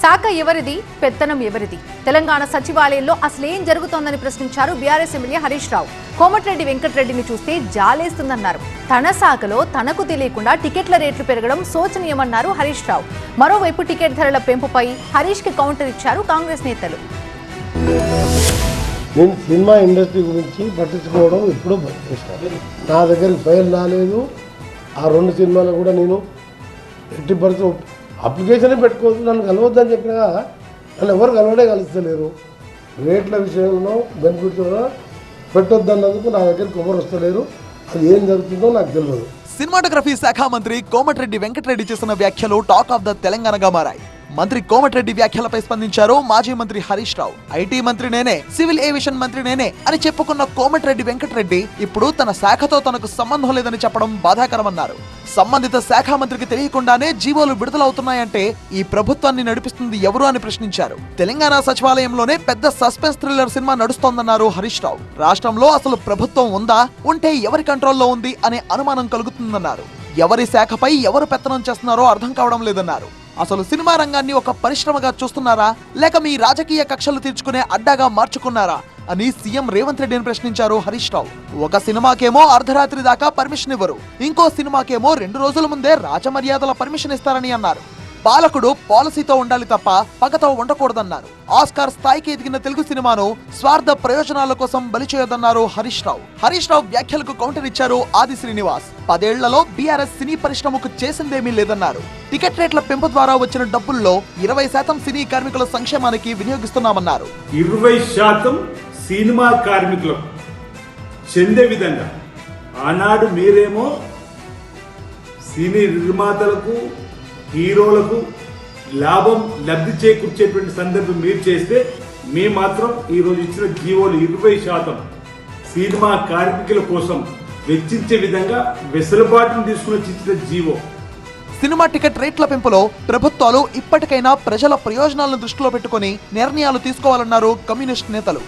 శాఖ ఎవరిది? పెత్తనం ఎవరిది? తెలంగాణ సచివాలయంలో అసలేం జరుగుతోందని ప్రశ్నించారు బీఆర్ఎస్ ఎమ్మెల్యే హరీష్ రావు. కోమటిరెడ్డి వెంకటరెడ్డిని చూస్తే జాలేస్తుందన్నారు. తన శాఖలో తనకు తెలియకుండా టికెట్ల రేట్లు పెరగడం శోచనీయమన్నారు హరీష్ రావు. మరోవైపు టికెట్ ధరల పెంపుపై హరీష్కి కౌంటర్ ఇచ్చారు కాంగ్రెస్ నేతలు. నేను సినిమా ఇండస్ట్రీ గురించి పట్టించుకోవడం ఎప్పుడూ బంద్ నా దగ్గరికి ఫైల్ రాలేదు. ఆ రెండు సినిమాలు కూడా నేను ఎట్టి పరిస్థితి అప్లికేషనే పెట్టుకోవద్దు నన్ను కలవద్దని చెప్పినా నన్ను ఎవరు కలవడే కలుస్తలేరు. రేట్ల విషయంలో బెనిఫిట్స్ కూడా పెట్టొద్దన్నందుకు నా దగ్గరికి ఎవరు వస్తలేరు. అది ఏం జరుగుతుందో నాకు తెలియదు సినిమాటోగ్రఫీ శాఖ మంత్రి కోమటిరెడ్డి వెంకటరెడ్డి చేసిన వ్యాఖ్యలు టాక్ ఆఫ్ ద తెలంగాణగా మారాయి. మంత్రి కోమటిరెడ్డి వ్యాఖ్యలపై స్పందించారు. మాజీ మంత్రి హరీష్ రావు. ఐటీ మంత్రి నేనే సివిల్ ఏవియేషన్ మంత్రి నేనే అని చెప్పుకున్న కోమటిరెడ్డి వెంకటరెడ్డి ఇప్పుడు తన శాఖతో తనకు సంబంధం లేదని చెప్పడం బాధాకరమన్నారు. సంబంధిత శాఖ మంత్రికి తెలియకుండానే జీవోలు విడుదలవుతున్నాయంటే ఈ ప్రభుత్వాన్ని నడిపిస్తుంది ఎవరు అని ప్రశ్నించారు. తెలంగాణ సచివాలయంలోనే పెద్ద సస్పెన్స్ థ్రిల్లర్ సినిమా నడుస్తోందన్నారు హరీష్ రావు. రాష్ట్రంలో అసలు ప్రభుత్వం ఉందా? ఉంటే ఎవరి కంట్రోల్లో ఉంది అనే అనుమానం కలుగుతుందన్నారు. ఎవరి శాఖపై ఎవరు పెత్తనం చేస్తున్నారో అర్థం కావడం లేదన్నారు. అసలు సినిమా రంగాన్ని ఒక పరిశ్రమగా చూస్తున్నారా? లేక మీ రాజకీయ కక్షలు తీర్చుకునే అడ్డాగా మార్చుకున్నారా? అని సీఎం రేవంత్ రెడ్డిని ప్రశ్నించారు హరీష్ రావు. ఒక సినిమాకేమో అర్ధరాత్రి దాకా పర్మిషన్ ఇవ్వరు. ఇంకో సినిమాకేమో రెండు రోజుల ముందే రాజమర్యాదల పర్మిషన్ ఇస్తారని అన్నారు. పాలకుడు పాలసీతో ఉండాలి తప్ప పగతో ఉండకూడదన్నారు. ఆస్కార్ స్థాయికి ఎదిగిన తెలుగు సినిమాను స్వార్థ ప్రయోజనాల కోసం బలి చేయొద్దన్నారు హరీష్ రావు. హరీష్ రావు వ్యాఖ్యలకు కౌంటర్ ఇచ్చారు ఆది శ్రీనివాస్. పదేళ్ళలో బీఆర్ఎస్ సినీ పరిశ్రమకు చేసిందేమీ లేదన్నారు. టికెట్ రేట్ల పెంపు ద్వారా వచ్చిన డబ్బుల్లో ఇరవై శాతం సినీ కార్మికుల సంక్షేమానికి వినియోగిస్తున్నామన్నారు. ఇరవై శాతం సినిమా కార్మికులకు చెందే విధంగా ఆనాడు మీరేమో సినీ నిర్మాతలకు హీరోలకు లాభం లబ్ధి చేకూర్చేటువంటి సందర్భం మీరు చేస్తే మేము మాత్రం ఈరోజు ఇచ్చిన జీవోలు ఇరవై శాతం సినిమా కార్మికుల కోసం వెచ్చించే విధంగా వెసులుబాటును తీసుకుని ఇచ్చిన జీవో. సినిమా టికెట్ రేట్ల పెంపులో ప్రభుత్వాలు ఇప్పటికైనా ప్రజల ప్రయోజనాలను దృష్టిలో పెట్టుకుని నిర్ణయాలు తీసుకోవాలన్నారు కమ్యూనిస్ట్ నేతలు.